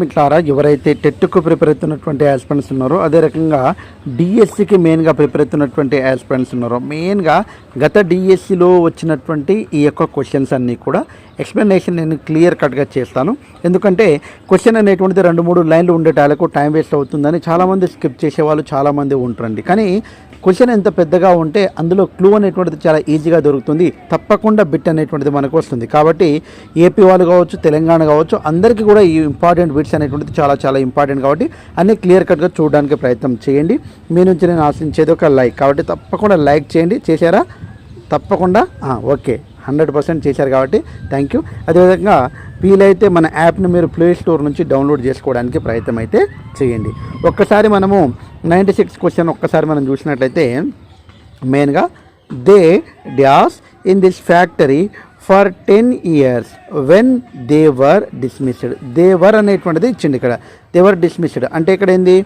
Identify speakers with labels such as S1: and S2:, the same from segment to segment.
S1: మిట్లారా ఎవరైతే టెట్కు ప్రిపేర్ అవుతున్నటువంటి యాస్పిరెంట్స్ ఉన్నారో అదే రకంగా డిఎస్సికి మెయిన్గా ప్రిపేర్ అవుతున్నటువంటి యాస్పిరెంట్స్ ఉన్నారో మెయిన్గా గత డిఎస్సిలో వచ్చినటువంటి ఈ యొక్క క్వశ్చన్స్ అన్నీ కూడా ఎక్స్ప్లెనేషన్ నేను క్లియర్ కట్గా చేస్తాను. ఎందుకంటే క్వశ్చన్ అనేటువంటిది రెండు మూడు లైన్లు ఉండేటాలకు టైం వేస్ట్ అవుతుందని చాలామంది స్కిప్ చేసేవాళ్ళు చాలామంది ఉంటారండి. కానీ క్వశ్చన్ ఎంత పెద్దగా ఉంటే అందులో క్లూ అనేటువంటిది చాలా ఈజీగా దొరుకుతుంది. తప్పకుండా బిట్ అనేటువంటిది మనకు వస్తుంది. కాబట్టి ఏపీ వాళ్ళు కావచ్చు తెలంగాణ కావచ్చు అందరికీ కూడా ఈ ఇంపార్టెంట్ బిట్స్ అనేటువంటిది చాలా చాలా ఇంపార్టెంట్ కాబట్టి అన్నీ క్లియర్ కట్గా చూడడానికి ప్రయత్నం చేయండి. మీ నుంచి నేను ఆశించేది ఒక లైక్. కాబట్టి తప్పకుండా లైక్ చేయండి. చేశారా? తప్పకుండా? ఓకే. హండ్రెడ్ పర్సెంట్ చేశారు కాబట్టి థ్యాంక్ యూ అదేవిధంగా వీలైతే మన యాప్ను మీరు ప్లే స్టోర్ నుంచి డౌన్లోడ్ చేసుకోవడానికి ప్రయత్నం అయితే చేయండి. ఒక్కసారి మనము నైంటీ సిక్స్ క్వశ్చన్ ఒక్కసారి మనం చూసినట్లయితే మెయిన్గా they dash in this factory for ten years when they were dismissed they were అనేటువంటిది ఇచ్చింది ఇక్కడ. దే వర్ డిస్మిస్డ్ అంటే ఇక్కడ ఏంది?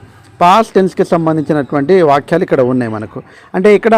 S1: పాస్ట్ టెన్స్కి సంబంధించినటువంటి వాక్యాలు ఇక్కడ ఉన్నాయి మనకు. అంటే ఇక్కడ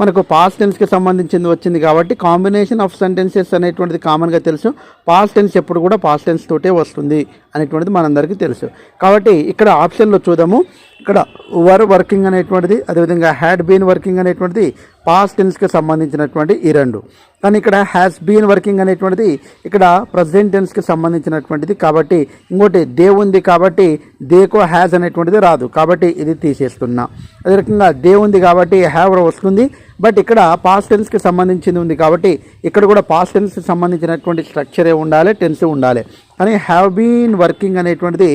S1: మనకు పాస్ట్ టెన్స్కి సంబంధించింది వచ్చింది కాబట్టి కాంబినేషన్ ఆఫ్ సెంటెన్సెస్ అనేటువంటిది కామన్గా తెలుసు. పాస్ట్ టెన్స్ ఎప్పుడు కూడా పాస్ట్ టెన్స్ తోటే వస్తుంది అనేటువంటిది మనందరికీ తెలుసు. కాబట్టి ఇక్కడ ఆప్షన్లో చూద్దాము. ఇక్కడ వర్ వర్కింగ్ అనేటువంటిది అదేవిధంగా హ్యాడ్ బీన్ వర్కింగ్ అనేటువంటిది పాస్ట్ టెన్స్కి సంబంధించినటువంటి ఈ రెండు. కానీ ఇక్కడ హ్యాస్ బీన్ వర్కింగ్ అనేటువంటిది ఇక్కడ ప్రజెంట్ టెన్స్కి సంబంధించినటువంటిది కాబట్టి ఇంకోటి దే ఉంది కాబట్టి దేకో హ్యాజ్ అనేటువంటిది రాదు. కాబట్టి ఇది తీసేస్తున్నా. అదే రకంగా దే ఉంది కాబట్టి హ్యావ్ వస్తుంది. బట్ ఇక్కడ పాస్ట్ టెన్స్కి సంబంధించింది ఉంది కాబట్టి ఇక్కడ కూడా పాస్ట్ టెన్స్కి సంబంధించినటువంటి స్ట్రక్చరే ఉండాలి టెన్స్ ఉండాలి. కానీ హ్యావ్ బీన్ వర్కింగ్ అనేటువంటిది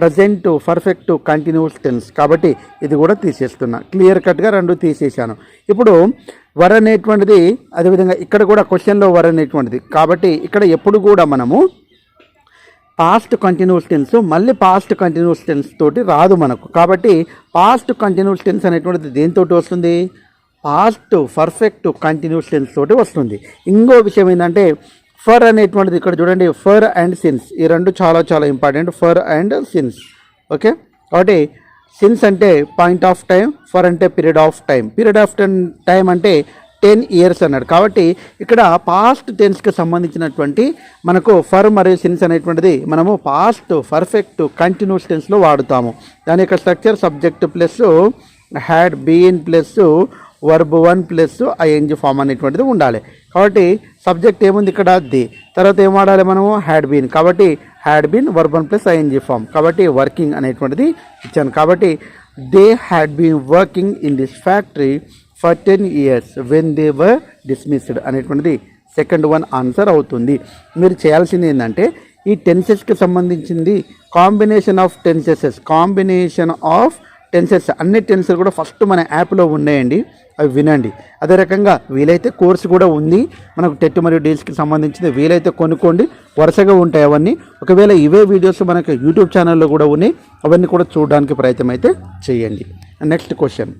S1: ప్రజెంట్ పర్ఫెక్ట్ కంటిన్యూస్ టెన్స్ కాబట్టి ఇది కూడా తీసేస్తున్నా. క్లియర్ కట్గా రెండు తీసేసాను ఇప్పుడు వర్ అనేటువంటిది అదేవిధంగా ఇక్కడ కూడా క్వశ్చన్లో వర్ అనేటువంటిది. కాబట్టి ఇక్కడ ఎప్పుడు కూడా మనము పాస్ట్ కంటిన్యూస్ టెన్స్ మళ్ళీ పాస్ట్ కంటిన్యూస్ టెన్స్ తోటి రాదు మనకు. కాబట్టి పాస్ట్ కంటిన్యూస్ టెన్స్ అనేటువంటిది దేనితోటి వస్తుంది? పాస్ట్ పర్ఫెక్ట్ కంటిన్యూస్ టెన్స్ తోటి వస్తుంది. ఇంకో విషయం ఏంటంటే ఫర్ అనేటువంటిది ఇక్కడ చూడండి ఫర్ అండ్ సిన్స్. ఈ రెండు చాలా చాలా important. For and since. Okay? కాబట్టి సిన్స్ అంటే పాయింట్ ఆఫ్ టైం ఫర్ అంటే period of time. Period of ten time అంటే టెన్ ఇయర్స్ అన్నాడు. కాబట్టి ఇక్కడ పాస్ట్ టెన్స్కి సంబంధించినటువంటి మనకు ఫర్ మరియు సిన్స్ అనేటువంటిది మనము పాస్ట్ పర్ఫెక్ట్ కంటిన్యూస్ టెన్స్లో వాడుతాము. దాని యొక్క structure subject plus had been plus verb one plus ING form అనేటువంటిది ఉండాలి. కాబట్టి సబ్జెక్ట్ ఏముంది ఇక్కడ? ది. తర్వాత ఏం వాడాలి మనము? హ్యాడ్ బీన్ కాబట్టి had been verb one plus ING form కాబట్టి వర్కింగ్ అనేటువంటిది ఇచ్చాను. కాబట్టి they had been working in this factory for ten years when they were dismissed అనేటువంటిది సెకండ్ వన్ ఆన్సర్ అవుతుంది. మీరు చేయాల్సింది ఏంటంటే ఈ టెన్సెస్కి సంబంధించింది combination of tenses combination of tenses అన్ని టెన్సెస్ కూడా ఫస్ట్ మన యాప్లో ఉన్నాయండి. అవి వినండి. అదే రకంగా వీలైతే కోర్సు కూడా ఉంది. మనకు టెట్ మరియు డీల్స్కి సంబంధించింది వీలైతే కొనుక్కోండి. వరుసగా ఉంటాయి అవన్నీ. ఒకవేళ ఇవే వీడియోస్ మనకు యూట్యూబ్ ఛానల్లో కూడా ఉన్నాయి అవన్నీ కూడా చూడడానికి ప్రయత్నం అయితే చేయండి. Next question.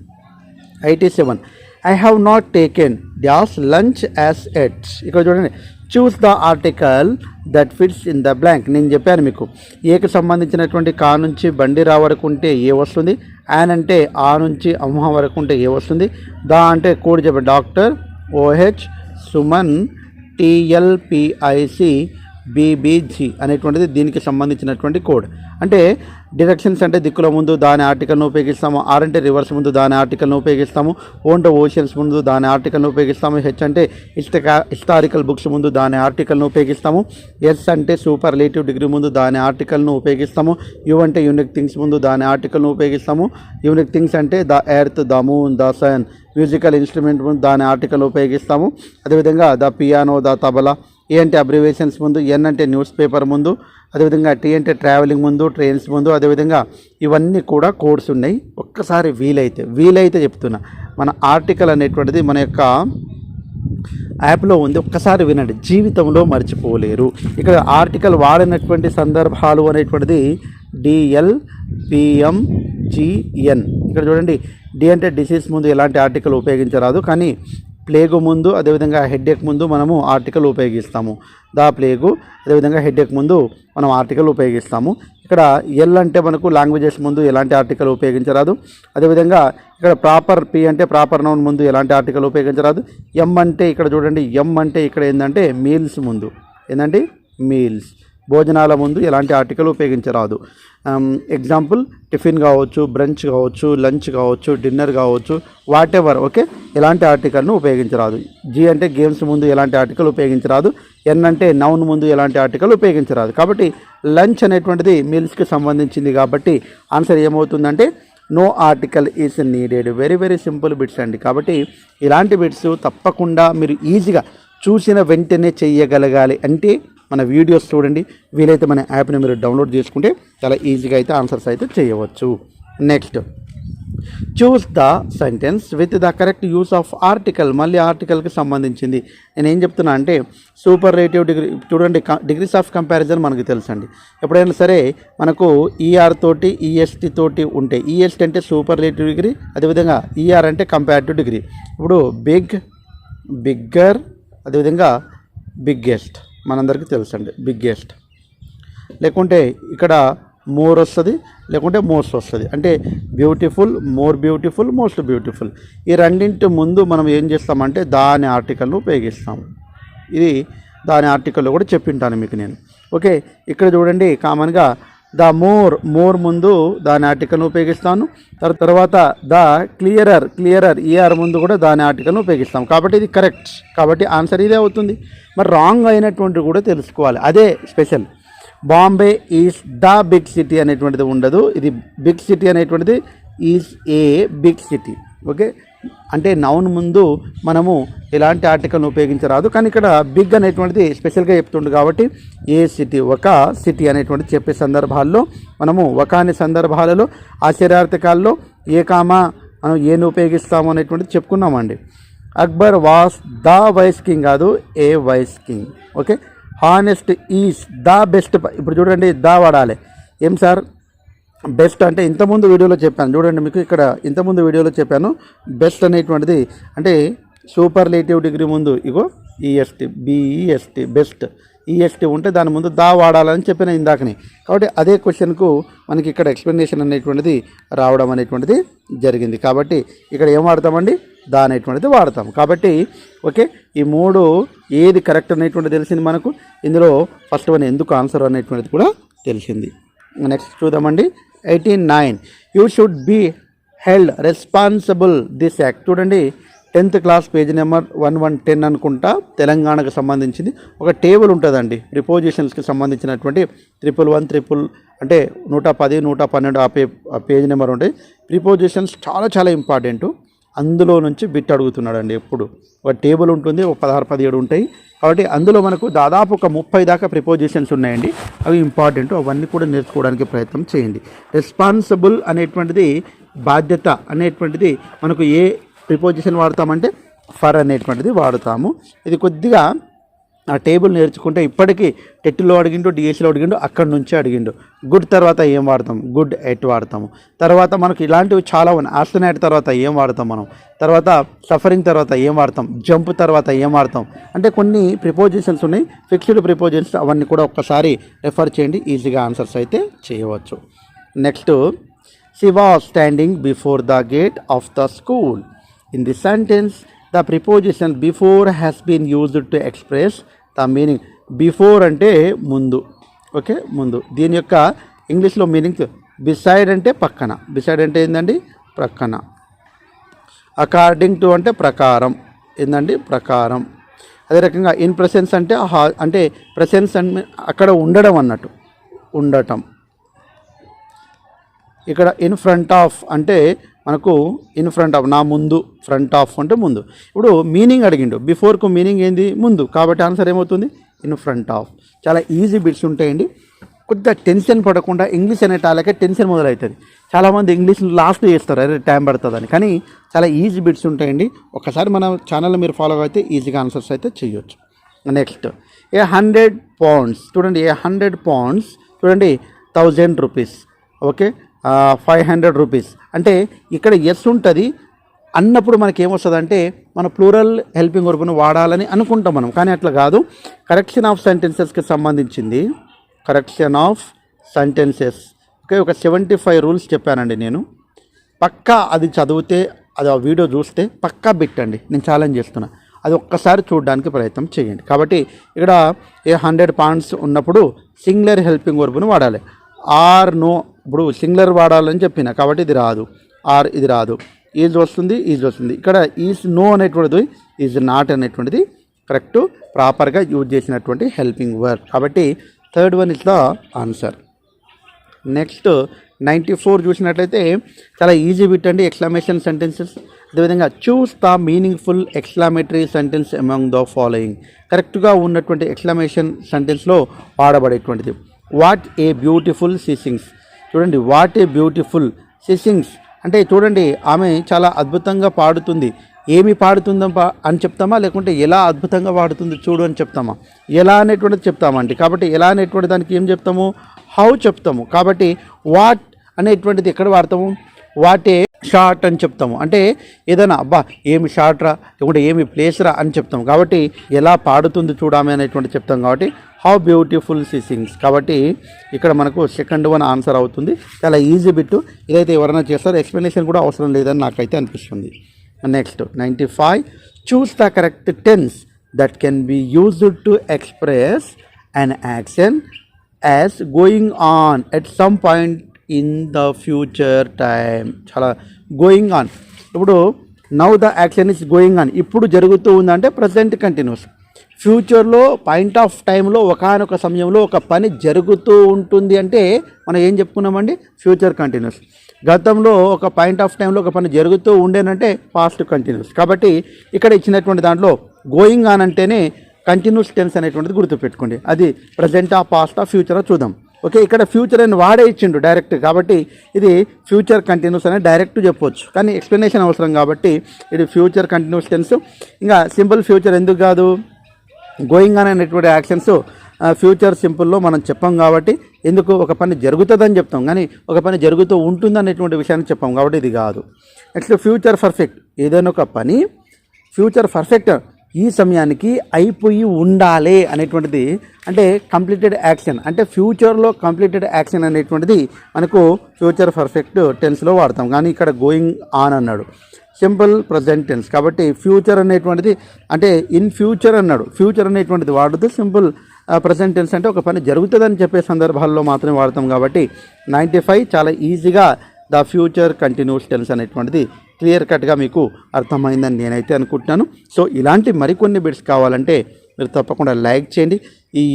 S1: Eighty seven. I have not taken dash lunch as yet ఇక్కడ చూడండి. Choose the article that fits in the blank నేను చెప్పాను మీకు. ఏకి సంబంధించినటువంటి కా నుంచి బండి రావడుకుంటే ఏ వస్తుంది? యాన్ అంటే ఆ నుంచి అమ్మ వరకు ఉంటే ఏ వస్తుంది? దా అంటే కోడి చెప్పే డాక్టర్ ఓహెచ్ సుమన్ టిఎల్పిఐసి బీబీజీ అనేటువంటిది దీనికి సంబంధించినటువంటి కోడ్. అంటే డిరెక్షన్స్ అంటే దిక్కుల ముందు దాని ఆర్టికల్ను ఉపయోగిస్తాము ఆర్ అంటే రివర్స్ ముందు దాని ఆర్టికల్ను ఉపయోగిస్తాము ఓన్ ఓషన్స్ ముందు దాని ఆర్టికల్ను ఉపయోగిస్తాము హెచ్ అంటే హిస్టకా హిస్టారికల్ బుక్స్ ముందు దాని ఆర్టికల్ను ఉపయోగిస్తాము ఎస్ అంటే సూపర్ రిలేటివ్ డిగ్రీ ముందు దాని ఆర్టికల్ను ఉపయోగిస్తాము యు అంటే యూనిక్ థింగ్స్ ముందు దాని ఆర్టికల్ను ఉపయోగిస్తాము యూనిక్ థింగ్స్ అంటే the earth the moon the sun musical instrument ముందు దాని ఆర్టికల్ ఉపయోగిస్తాము అదేవిధంగా the piano the tabla a అంటే అబ్రివేషన్స్ ముందు ఎన్ అంటే న్యూస్ పేపర్ ముందు అదేవిధంగా టీ అంటే ట్రావెలింగ్ ముందు ట్రైన్స్ ముందు అదేవిధంగా ఇవన్నీ కూడా కోడ్స్ ఉన్నాయి. ఒక్కసారి వీలైతే వీలైతే చెప్తున్నా. మన ఆర్టికల్ అనేటువంటిది మన యొక్క యాప్లో ఉంది. ఒక్కసారి వినండి. జీవితంలో మర్చిపోలేరు. ఇక్కడ ఆర్టికల్ వాడినటువంటి సందర్భాలు అనేటువంటిది డిఎల్ పిఎం జిఎన్ ఇక్కడ చూడండి. డి అంటే డిసీజ్ ముందు ఎలాంటి ఆర్టికల్ ఉపయోగించరాదు. కానీ ప్లేగు ముందు అదేవిధంగా హెడ్ఏక్ ముందు మనము ఆర్టికల్ ఉపయోగిస్తాము. దా ప్లేగు అదేవిధంగా హెడ్ఏక్ ముందు మనం ఆర్టికల్ ఉపయోగిస్తాము. ఇక్కడ ఎల్ అంటే మనకు లాంగ్వేజెస్ ముందు ఎలాంటి ఆర్టికల్ ఉపయోగించరాదు. అదేవిధంగా ఇక్కడ ప్రాపర్ పి అంటే ప్రాపర్ నౌన్ ముందు ఎలాంటి ఆర్టికల్ ఉపయోగించరాదు. ఎం అంటే ఇక్కడ చూడండి ఎం అంటే ఇక్కడ ఏంటంటే మీల్స్ ముందు. ఏంటంటే మీల్స్. భోజనాల ముందు ఎలాంటి ఆర్టికల్ ఉపయోగించరాదు. ఎగ్జాంపుల్ టిఫిన్ కావచ్చు బ్రంచ్ కావచ్చు లంచ్ కావచ్చు డిన్నర్ కావచ్చు వాట్ ఎవర్ ఓకే? ఎలాంటి ఆర్టికల్ను ఉపయోగించరాదు. జీ అంటే గేమ్స్ ముందు ఎలాంటి ఆర్టికల్ ఉపయోగించరాదు. ఎన్ అంటే నౌన్ ముందు ఎలాంటి ఆర్టికల్ ఉపయోగించరాదు. కాబట్టి లంచ్ అనేటువంటిది మీల్స్కి సంబంధించింది కాబట్టి ఆన్సర్ ఏమవుతుందంటే no article is needed. Very very simple bits అండి. కాబట్టి ఇలాంటి బిట్స్ తప్పకుండా మీరు ఈజీగా చూసిన వెంటనే చెయ్యగలగాలి అంటే మన వీడియోస్ చూడండి. వీలైతే మన యాప్ని మీరు డౌన్లోడ్ చేసుకుంటే చాలా ఈజీగా అయితే ఆన్సర్స్ అయితే చేయవచ్చు. Next. Choose the sentence with the correct use of article మళ్ళీ ఆర్టికల్కి సంబంధించింది. నేను ఏం చెప్తున్నా అంటే సూపర్ రేటివ్ డిగ్రీ చూడండి డిగ్రీస్ ఆఫ్ కంపారిజన్ మనకు తెలుసండి. ఎప్పుడైనా సరే మనకు ఈఆర్ తోటి ఈఎస్టీ తోటి ఉంటే ఈఎస్టీ అంటే సూపర్ రేటివ్ డిగ్రీ అదేవిధంగా ఈఆర్ అంటే కంపారిటివ్ డిగ్రీ ఇప్పుడు బిగ్ బిగ్గర్ అదేవిధంగా బిగ్గెస్ట్ మనందరికీ తెలుసండి బిగ్గెస్ట్ లేకుంటే ఇక్కడ మోర్ వస్తుంది లేకుంటే మోస్ట్ వస్తుంది. అంటే beautiful more beautiful most beautiful ఈ రెండింటి ముందు మనం ఏం చేస్తామంటే దాని ఆర్టికల్ను ఉపయోగిస్తాం ఇది దాని ఆర్టికల్లో కూడా చెప్పింటాను మీకు నేను. ఓకే ఇక్కడ చూడండి కామన్గా ద మోర్ మోర్ ముందు దాని ఆర్టికల్ను ఉపయోగిస్తాను. తర్వాత ద క్లియరర్ క్లియరర్ ఈఆర్ ముందు కూడా దాని ఆర్టికల్ను ఉపయోగిస్తాం. కాబట్టి ఇది కరెక్ట్. కాబట్టి ఆన్సర్ ఇదే అవుతుంది. మరి రాంగ్ అయినటువంటి కూడా తెలుసుకోవాలి. అదే special. Bombay is the big city అనేటువంటిది ఉండదు. ఇది బిగ్ సిటీ అనేటువంటిది is a big city. Okay? అంటే నౌన్ ముందు మనము ఎలాంటి ఆర్టికల్ను ఉపయోగించరాదు. కానీ ఇక్కడ బిగ్ అనేటువంటిది స్పెషల్గా చెప్తుండు కాబట్టి ఏ సిటీ ఒక సిటీ అనేటువంటి చెప్పే సందర్భాల్లో మనము ఒక అనే సందర్భాలలో ఆశ్చర్యార్థకాల్లో ఏ కామా మనం ఏను ఉపయోగిస్తాము అనేటువంటిది చెప్పుకున్నామండి. Akbar was the wise king కాదు a wise king. Okay? Honest is the best ఇప్పుడు చూడండి ద వాడాలి. ఏం సార్? బెస్ట్ అంటే ఇంతకుముందు వీడియోలో చెప్పాను. చూడండి మీకు ఇక్కడ ఇంతకుముందు వీడియోలో చెప్పాను. బెస్ట్ అనేటువంటిది అంటే సూపర్ లేటివ్ డిగ్రీ ముందు ఇగో ఈఎస్టీ బీఈఎస్టీ బెస్ట్. ఈఎస్టీ ఉంటే దాని ముందు దా వాడాలని చెప్పిన ఇందాకని. కాబట్టి అదే క్వశ్చన్కు మనకి ఇక్కడ ఎక్స్ప్లెనేషన్ అనేటువంటిది రావడం అనేటువంటిది జరిగింది. కాబట్టి ఇక్కడ ఏం వాడతామండి? దా అనేటువంటిది వాడతాం. కాబట్టి ఓకే ఈ మూడు ఏది కరెక్ట్ అనేటువంటిది తెలిసింది మనకు? ఇందులో ఫస్ట్ వన్ ఎందుకు ఆన్సర్ అనేటువంటిది కూడా తెలిసింది. నెక్స్ట్ చూద్దామండి. Eighteen nine. You should be held responsible this act చూడండి tenth class page number one one ten అనుకుంటా. తెలంగాణకు సంబంధించింది. ఒక టేబుల్ ఉంటుందండి. ప్రిపోజిషన్స్కి సంబంధించినటువంటి ట్రిపుల్ వన్ ట్రిపుల్ అంటే నూట పది నూట పన్నెండు ఆ పే ఆ పేజ్ నెంబర్ ఉంటాయి. ప్రిపోజిషన్స్ చాలా చాలా ఇంపార్టెంట్ అందులో నుంచి బిట్ అడుగుతున్నాడండి ఎప్పుడు. ఒక టేబుల్ ఉంటుంది ఒక పదహారు పదిహేడు ఉంటాయి. కాబట్టి అందులో మనకు దాదాపు ఒక ముప్పై దాకా ప్రిపోజిషన్స్ ఉన్నాయండి. అవి ఇంపార్టెంట్. అవన్నీ కూడా నేర్చుకోవడానికి ప్రయత్నం చేయండి. రెస్పాన్సిబుల్ అనేటువంటిది బాధ్యత అనేటువంటిది మనకు ఏ ప్రిపోజిషన్ వాడతామంటే ఫర్ అనేటువంటిది వాడుతాము. ఇది కొద్దిగా ఆ టేబుల్ నేర్చుకుంటే ఇప్పటికీ టెట్లో అడిగిండు డిఎస్సిలో అడిగిండు అక్కడి నుంచే అడిగిండు. గుడ్ తర్వాత ఏం వాడతాం? గుడ్ ఎట్ వాడతాము. తర్వాత మనకు ఇలాంటివి చాలా ఉన్నాయి. ఆస్టనైట్ తర్వాత ఏం వాడతాం మనం? తర్వాత సఫరింగ్ తర్వాత ఏం వాడతాం? జంప్ తర్వాత ఏం వాడతాం? అంటే కొన్ని ప్రిపోజిషన్స్ ఉన్నాయి. ఫిక్స్డ్ ప్రిపోజిషన్స్ అవన్నీ కూడా ఒక్కసారి రెఫర్ చేయండి. ఈజీగా ఆన్సర్స్ అయితే చేయవచ్చు. Next Shiva standing before the gate of the school in the sentence the preposition before has been used to express the meaning before అంటే ముందు. ఓకే ముందు. దీని యొక్క ఇంగ్లీష్లో మీనింగ్ బిసైడ్ అంటే పక్కన. బిసైడ్ అంటే ఏంటండి ప్రక్కన. అకార్డింగ్ టు అంటే ప్రకారం. ఏందండి? ప్రకారం. అదే రకంగా ఇన్ ప్రెసెన్స్ అంటే హా- అంటే ప్రెసెన్స్ అంటే అక్కడ ఉండడం అన్నట్టు. ఉండటం. ఇక్కడ ఇన్ ఫ్రంట్ ఆఫ్ అంటే మనకు ఇన్ ఫ్రంట్ ఆఫ్ నా ముందు ఫ్రంట్ ఆఫ్ అంటే ముందు. ఇప్పుడు మీనింగ్ అడిగిండు. బిఫోర్కు మీనింగ్ ఏంది? ముందు. కాబట్టి ఆన్సర్ ఏమవుతుంది? ఇన్ ఫ్రంట్ ఆఫ్ చాలా ఈజీ బిట్స్ ఉంటాయండి. కొద్దిగా టెన్షన్ పడకుండా ఇంగ్లీష్ అనే టాలకే టెన్షన్ మొదలవుతుంది. చాలామంది ఇంగ్లీష్ లాస్ట్ చేస్తారు. అదే టైం పడుతుందని. కానీ చాలా ఈజీ బిట్స్ ఉంటాయండి. ఒకసారి మన ఛానల్ మీరు ఫాలో అయితే ఈజీగా ఆన్సర్స్ అయితే చేయొచ్చు. నెక్స్ట్ ఏ హండ్రెడ్ పౌండ్స్ చూడండి ఏ హండ్రెడ్ పౌండ్స్ చూడండి thousand rupees okay five hundred rupees అంటే ఇక్కడ ఎస్ ఉంటుంది. అన్నప్పుడు మనకి ఏమొస్తుంది అంటే మన ప్లూరల్ హెల్పింగ్ వర్బ్ను వాడాలని అనుకుంటాం మనం. కానీ అట్లా కాదు. కరెక్షన్ ఆఫ్ సెంటెన్సెస్కి సంబంధించింది. కరెక్షన్ ఆఫ్ సెంటెన్సెస్ ఓకే ఒక సెవెంటీ ఫైవ్ రూల్స్ చెప్పానండి నేను. పక్కా అది చదివితే అది ఆ వీడియో చూస్తే పక్కా బిట్టండి నేను ఛాలెంజ్ చేస్తున్నా. అది ఒక్కసారి చూడడానికి ప్రయత్నం చేయండి. కాబట్టి ఇక్కడ ఏ హండ్రెడ్ పాయింట్స్ ఉన్నప్పుడు సింగులర్ హెల్పింగ్ వర్బ్ను వాడాలి. ఆర్ నో ఇప్పుడు సింగులర్ వాడాలని చెప్పిన కాబట్టి ఇది రాదు. ఆర్ ఇది రాదు. ఈజ్ వస్తుంది ఈజ్ వస్తుంది. ఇక్కడ ఈజ్ నో అనేటువంటిది ఈజ్ నాట్ అనేటువంటిది కరెక్ట్ ప్రాపర్గా యూజ్ చేసినటువంటి హెల్పింగ్ వర్క్ కాబట్టి third one is the answer. Next ninety four చూసినట్లయితే చాలా ఈజీ బిట్ అండి సెంటెన్సెస్. అదేవిధంగా choose the meaningful exclamatory sentence among the following. కరెక్ట్గా ఉన్నటువంటి ఎక్స్లామేషన్ సెంటెన్స్లో వాడబడేటువంటిది. What a beautiful సీసింగ్స్. చూడండి వాట్ ఏ బ్యూటిఫుల్ సిసింగ్స్ అంటే చూడండి ఆమె చాలా అద్భుతంగా పాడుతుంది. ఏమి పాడుతుందా అని చెప్తామా? లేకుంటే ఎలా అద్భుతంగా పాడుతుంది చూడు అని చెప్తామా? ఎలా అనేటువంటిది చెప్తామండి కాబట్టి ఎలా అనేటువంటి దానికి ఏం చెప్తాము? హౌ చెప్తాము. కాబట్టి వాట్ అనేటువంటిది ఎక్కడ వాడతాము? వాటే షార్ట్ అని చెప్తాము. అంటే ఏదైనా అబ్బా ఏమి షార్ట్ రా లేకుంటే ఏమి ప్లేస్ రా అని చెప్తాము. కాబట్టి ఎలా పాడుతుంది చూడామే అనేటువంటి చెప్తాం కాబట్టి హౌ బ్యూటిఫుల్ సి సింగ్స్ కాబట్టి ఇక్కడ మనకు సెకండ్ వన్ ఆన్సర్ అవుతుంది. చాలా ఈజీ బిట్ ఇదైతే ఎవరైనా చేస్తారో ఎక్స్ప్లెనేషన్ కూడా అవసరం లేదని నాకైతే అనిపిస్తుంది. Next ninety five choose the correct tense that can be used to express an action as going on at some point in the future time చాలా గోయింగ్ ఆన్ ఇప్పుడు now the action is going on ఇప్పుడు జరుగుతూ ఉందంటే present continuous ఫ్యూచర్లో point of టైంలో ఒకనొక సమయంలో ఒక పని జరుగుతూ ఉంటుంది అంటే మనం ఏం చెప్పుకున్నామండి? ఫ్యూచర్ కంటిన్యూస్ గతంలో ఒక పాయింట్ ఆఫ్ టైంలో ఒక పని జరుగుతూ ఉండేనంటే పాస్ట్ కంటిన్యూస్ కాబట్టి ఇక్కడ ఇచ్చినటువంటి దాంట్లో గోయింగ్ ఆన్ అంటేనే కంటిన్యూస్ టెన్స్ అనేటువంటిది గుర్తుపెట్టుకోండి. అది ప్రజెంటా పాస్టా ఫ్యూచరా చూద్దాం. ఓకే ఇక్కడ ఫ్యూచర్ అని వాడే ఇచ్చిండు డైరెక్ట్ కాబట్టి ఇది ఫ్యూచర్ కంటిన్యూస్ అని డైరెక్ట్ చెప్పొచ్చు. కానీ ఎక్స్ప్లెనేషన్ అవసరం కాబట్టి ఇది ఫ్యూచర్ కంటిన్యూస్ టెన్స్ ఇంకా సింపుల్ ఫ్యూచర్ ఎందుకు కాదు? గోయింగ్ ఆన్ అనేటువంటి యాక్షన్స్ ఫ్యూచర్ సింపుల్లో మనం చెప్పాం కాబట్టి ఎందుకు? ఒక పని జరుగుతుందని చెప్తాం. కానీ ఒక పని జరుగుతూ ఉంటుంది అనేటువంటి విషయాన్ని చెప్పాం కాబట్టి ఇది కాదు. నెక్స్ట్ ఫ్యూచర్ పర్ఫెక్ట్ ఏదైనా ఒక పని ఫ్యూచర్ పర్ఫెక్ట్ ఈ సమయానికి అయిపోయి ఉండాలి అనేటువంటిది అంటే కంప్లీటెడ్ యాక్షన్ అంటే ఫ్యూచర్లో కంప్లీటెడ్ యాక్షన్ అనేటువంటిది మనకు ఫ్యూచర్ పర్ఫెక్ట్ టెన్స్లో వాడతాం. కానీ ఇక్కడ గోయింగ్ ఆన్ అన్నాడు. సింపుల్ ప్రజెంట్ టెన్స్ కాబట్టి ఫ్యూచర్ అనేటువంటిది అంటే ఇన్ ఫ్యూచర్ అన్నాడు. ఫ్యూచర్ అనేటువంటిది వాడదు సింపుల్ ప్రజెంట్ టెన్స్ అంటే ఒక పని జరుగుతుందని చెప్పే సందర్భాల్లో మాత్రమే వాడతాం కాబట్టి నైంటీ ఫైవ్ చాలా ఈజీగా ద ఫ్యూచర్ కంటిన్యూస్ టెన్స్ అనేటువంటిది క్లియర్ కట్గా మీకు అర్థమైందని నేనైతే అనుకుంటున్నాను. సో ఇలాంటి మరికొన్ని బిట్స్ కావాలంటే మీరు తప్పకుండా లైక్ చేయండి. ఈ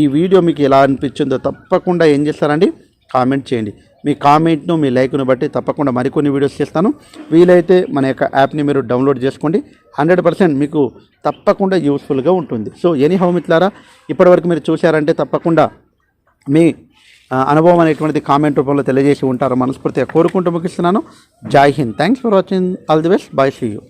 S1: ఈ వీడియో మీకు ఎలా అనిపించిందో తప్పకుండా ఏం చేస్తారండి? కామెంట్ చేయండి. మీ కామెంట్ను మీ లైక్ను బట్టి తప్పకుండా మరికొన్ని వీడియోస్ చేస్తాను. వీలైతే మన యొక్క యాప్ని మీరు డౌన్లోడ్ చేసుకోండి. హండ్రెడ్ పర్సెంట్ మీకు తప్పకుండా యూస్ఫుల్గా ఉంటుంది. సో ఎనీ హౌ మిత్లారా ఇప్పటివరకు మీరు చూశారంటే తప్పకుండా మీ అనుభవం అనేటువంటిది కామెంట్ రూపంలో తెలియజేసి ఉంటారు మనస్ఫూర్తిగా కోరుకుంటూ ముగిస్తున్నాను. జై Hind. Thanks for watching all the best bye see you